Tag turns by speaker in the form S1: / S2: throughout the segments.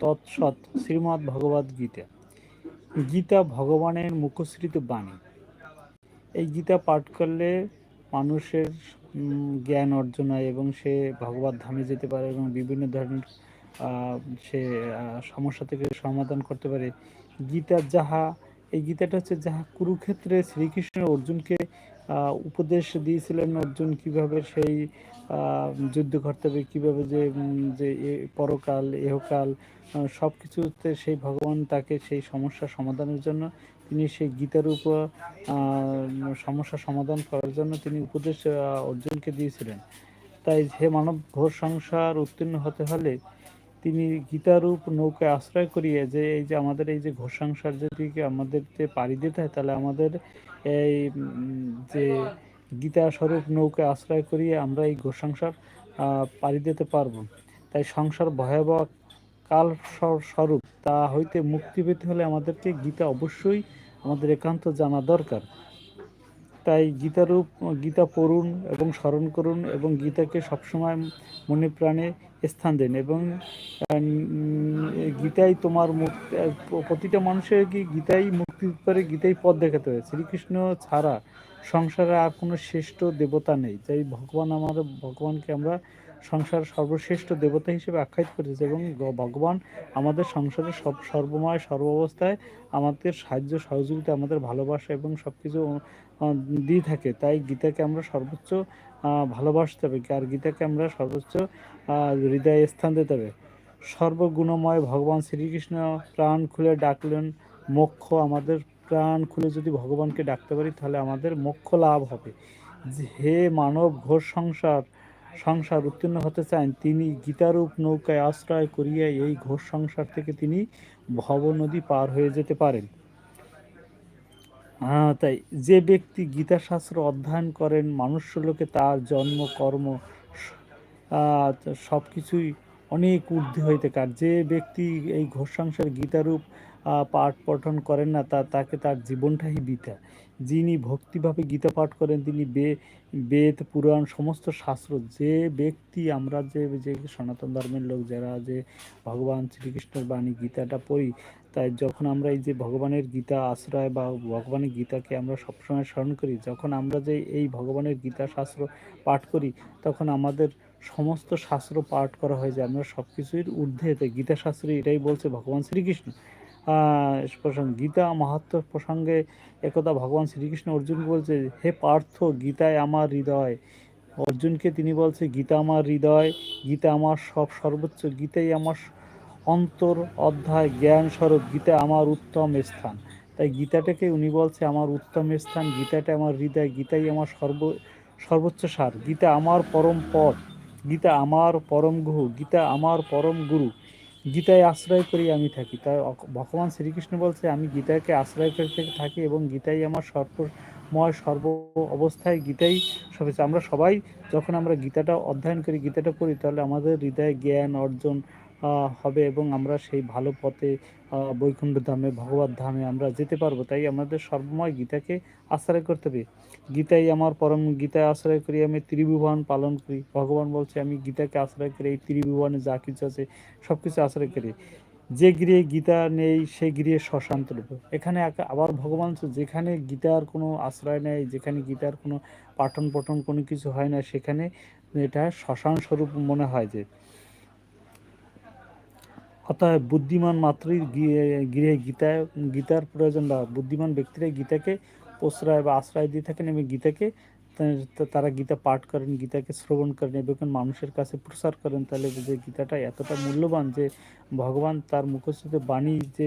S1: তৎসৎ শ্রীমদ্ ভগবদ গীতা। গীতা ভগবানের মুখশ্রিত বাণী। এই গীতা পাঠ করলে মানুষের জ্ঞান অর্জন হয় এবং সে ভগবত ধামে যেতে পারে এবং বিভিন্ন ধরনের সে সমস্যা থেকে সমাধান করতে পারে। গীতা যাহা, এই গীতাটা হচ্ছে যাহা কুরুক্ষেত্রে শ্রীকৃষ্ণ অর্জুনকে উপদেশ দিয়েছিলেন অর্জুন কীভাবে সেই যুদ্ধ করতে হবে, কীভাবে যে যে পরকাল, এহকাল সব কিছুতে সেই ভগবান তাকে সেই সমস্যার সমাধানের জন্য, তিনি সেই গীতার উপর সমস্যা সমাধান করার জন্য তিনি উপদেশ অর্জুনকে দিয়েছিলেন। তাই হে মানব ঘোর সংসার উত্তীর্ণ হতে হলে তিনি গীতারূপ নৌকায় আশ্রয় করিয়ে যে এই যে আমাদের এই যে ঘোর সংসার যদি আমাদের পাড়ি দিতে হয়, তাহলে আমাদের এই যে গীতা স্বরূপ নৌকায় আশ্রয় করিয়ে আমরা এই ঘোর সংসার পাড়ি দিতে পারব। তাই সংসার ভয়াবহ কাল স্বরূপ, তা হইতে মুক্তি পেতে হলে আমাদেরকে গীতা অবশ্যই আমাদের একান্ত জানা দরকার। তাই গীতারূপ, গীতা পড়ুন এবং স্মরণ করুন এবং গীতাকে সবসময় মনে প্রাণে স্থান দেন এবং গীতাই তোমার মুক্তি প্রতিটা মানুষের কি গীতাই মুক্তি পারে গীতাই পথ দেখাতে হবে শ্রীকৃষ্ণ ছাড়া সংসারে আর কোনো শ্রেষ্ঠ দেবতা নেই। তাই ভগবান আমার, ভগবানকে আমরা সংসার সর্বশ্রেষ্ঠ দেবতা হিসেবে আখ্যায়িত করেছে এবং ভগবান আমাদের সংসারে সব, সর্বময়, সর্বাবস্থায় আমাদের সাহায্য, সহযোগিতা, আমাদের ভালোবাসা এবং সব কিছু দিয়ে থাকে। তাই গীতাকে আমরা সর্বোচ্চ ভালোবাসতে হবে। আর গীতাকে আমরা সর্বোচ্চ হৃদয়ে স্থান দিতে হবে। সর্বগুণময় ভগবান শ্রীকৃষ্ণ প্রাণ খুলে ডাকলেন, মোক্ষ আমাদের প্রাণ খুলে যদি ভগবানকে ডাকতে পারি, তাহলে আমাদের মোক্ষ লাভ হবে। হে মানব ঘোষ সংসার সংসার উত্তীর্ণ হতে চান, তিনি গীতারূপ নৌকায় আশ্রয় করিয়া এই ঘোষ সংসার থেকে তিনি ভব নদী পার হয়ে যেতে পারেন। হ্যাঁ তাই যে ব্যক্তি গীতাশাস্ত্র অধ্যয়ন করেন মানুষ লোকে তার জন্ম, কর্ম সব কিছুই অনেক ঊর্ধ্বে হইতে কার। যে ব্যক্তি এই ঘোষ সংসার গীতারূপ পাঠ পঠন করেন না, তা, তাকে তার জীবনটাই বৃথা যিনি ভক্তিভাবে গীতা পাঠ করেন, তিনি বে, বেদ, পুরাণ, সমস্ত শাস্ত্র, যে ব্যক্তি আমরা যে যে সনাতন ধর্মের লোক যারা যে ভগবান শ্রীকৃষ্ণের বাণী, গীতাটা পড়ি, তাই যখন আমরা এই যে ভগবানের গীতা আশ্রয় বা ভগবানের গীতাকে আমরা সবসময় স্মরণ করি, যখন আমরা যে এই ভগবানের গীতা শাস্ত্র পাঠ করি, তখন আমাদের সমস্ত শাস্ত্র পাঠ করা হয়ে যায়। আমরা সব কিছুর ঊর্ধ্বে গীতা শাস্ত্রে এটাই বলছে ভগবান শ্রীকৃষ্ণ। গীতা মাহাত্ম প্রসঙ্গে একদা ভগবান শ্রীকৃষ্ণ অর্জুন বলছে, হে পার্থ, গীতায় আমার হৃদয়। অর্জুনকে তিনি বলছে, গীতা আমার হৃদয়, গীতা আমার সব সর্বোচ্চ, গীতাই আমার অন্তর অধ্যায়, জ্ঞান স্বরূপ, গীতা আমার উত্তম স্থান। তাই গীতাটাকে উনি বলছে, আমার উত্তম স্থান, গীতাটা আমার হৃদয়, গীতাই আমার সর্ব সর্বোচ্চ সার, গীতা আমার পরম পথ, গীতা আমার পরম গুরু গীতা আমার পরম গুরু। গীতায় আশ্রয় করি আমি থাকি। তাই ভগবান শ্রীকৃষ্ণ বলছে, আমি গীতাকে আশ্রয় করতে থাকি এবং গীতাই আমার সর্বময় সর্ব অবস্থায় গীতাই সব আমরা সবাই যখন আমরা গীতাটা অধ্যয়ন করি, গীতাটা পড়ি, তাহলে আমাদের হৃদয়ে জ্ঞান, অর্জন হবে এবং আমরা সেই ভালো পথে বৈকুণ্ঠ ধামে, ভগবত ধামে আমরা যেতে পারব। তাই আমাদের সর্বময় গীতাকে আশ্রয় করতে হবে। গীতাই আমার পরম গীতায় আশ্রয় করি, আমি ত্রিভুবন পালন করি। ভগবান বলছে, আমি গীতাকে আশ্রয় করি এই ত্রিভুবনে যা কিছু আছে সব কিছু আশ্রয় করি। যে গৃহে গীতা নেই, সে গৃহে শ্মশান্ত রূপ। এখানে আবার ভগবান যেখানে গীতার কোনো আশ্রয় নেই, যেখানে গীতার কোনো পাঠন পঠন কোনো কিছু হয় না, সেখানে এটা শ্মশান স্বরূপ মনে হয় যে অতএব বুদ্ধিমান মাত্রই গৃহে গীতায়, গীতার প্রয়োজন বা বুদ্ধিমান ব্যক্তিরা গীতাকে প্রশ্রয় বা আশ্রয় দিয়ে থাকেন এবং গীতাকে তারা গীতা পাঠ করেন, গীতাকে শ্রবণ করেন এবং মানুষের কাছে প্রসার করেন, তাহলে যে গীতাটা এতটা মূল্যবান যে ভগবান তার মুখস্থিত বাণী যে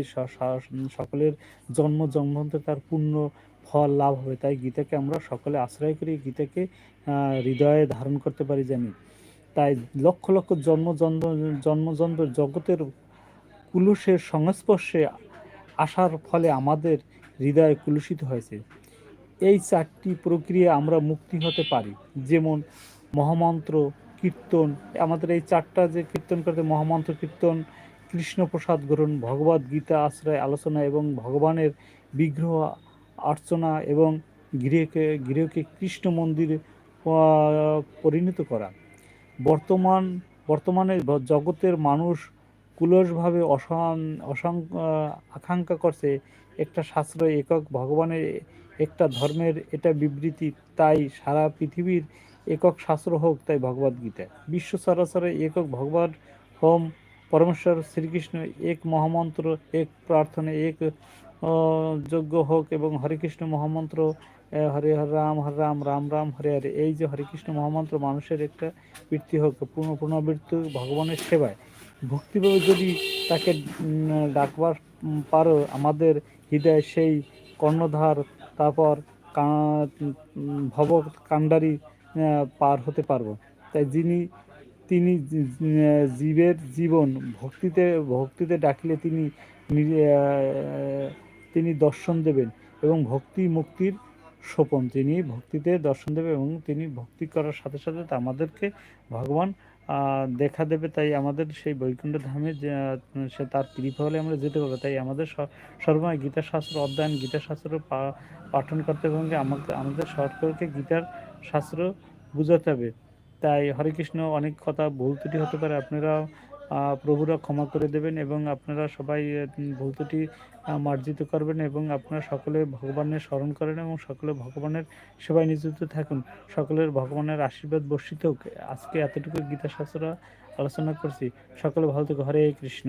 S1: সকলের জন্ম জন্মান্তর তার পূর্ণ ফল, লাভ হবে, তাই গীতাকে আমরা সকলে আশ্রয় করি, গীতাকে হৃদয়ে ধারণ করতে পারি জানি। তাই লক্ষ লক্ষ জন্ম জন্ম জন্ম জগতের কুলুষের সংস্পর্শে আসার ফলে আমাদের হৃদয় কুলুষিত হয়েছে। এই চারটি প্রক্রিয়া আমরা মুক্তি হতে পারি। যেমন মহামন্ত্র, কীর্তন, আমাদের এই চারটা যে কীর্তন করতে মহামন্ত্র, কীর্তন, কৃষ্ণপ্রসাদ গ্রহণ ভগবদ গীতা, আশ্রয়, আলোচনা এবং ভগবানের বিগ্রহ অর্চনা এবং গৃহকে গৃহকে কৃষ্ণ মন্দিরে পরিণত করা। বর্তমান, বর্তমানে জগতের মানুষ কুলসভাবে অসং অসং আকাঙ্ক্ষা করছে একটা শাস্ত্র একক ভগবানের একটা ধর্মের এটা বিবৃতি। তাই সারা পৃথিবীর একক শাস্ত্র হোক তাই ভগবদ গীতা বিশ্ব সরাসরি একক ভগবান হোম, পরমেশ্বর শ্রীকৃষ্ণ এক মহামন্ত্র, এক প্রার্থনা, এক যজ্ঞ হোক এবং হরেকৃষ্ণ মহামন্ত্র হরে হরে রাম হরে রাম রাম রাম, হরে হরে। এই যে হরেকৃষ্ণ মহামন্ত্র মানুষের একটা বৃত্তি হোক পূর্ণ পুনরাবৃত্তি ভগবানের সেবায়। ভক্তিভাবে যদি তাকে ডাকবার পারো, আমাদের হৃদয় সেই কর্ণধার, তারপর ভব কাণ্ডারি পার হতে পারব। তাই যিনি, তিনি জীবের জীবন ভক্তিতে ভক্তিতে ডাকলে তিনি তিনি দর্শন দেবেন এবং ভক্তি মুক্তির সোপন তিনি ভক্তিতে দর্শন দেবেন এবং তিনি ভক্তি করার সাথে সাথে আমাদেরকে ভগবান দেখা দেবে, তাই আমাদের সেই বৈকুণ্ঠ ধামে সে তার কৃপা হলে আমরা যেতে পারব। তাই আমাদের সর্বময় গীতা শাস্ত্র অধ্যয়ন গীতা শাস্ত্র পাঠন করতে হবে আমাকে, আমাদের সরকারকে গীতার শাস্ত্র বুঝাতে হবে। তাই হরে কৃষ্ণ, অনেক কথা ভুল ত্রুটি হতে পারে আপনারা প্রভুরা ক্ষমা করে দেবেন এবং আপনারা সবাই ভুল ত্রুটি মার্জিত করবেন এবং আপনারা সকলে ভগবানের স্মরণ করেন এবং সকলে ভগবানের সেবায় নিযুক্ত থাকুন। সকলের ভগবানের আশীর্বাদ বর্ষিত হোক। আজকে এতটুকু গীতা শাস্ত্র আলোচনা করছি। সকলে ভালো থেকে। হরে কৃষ্ণ।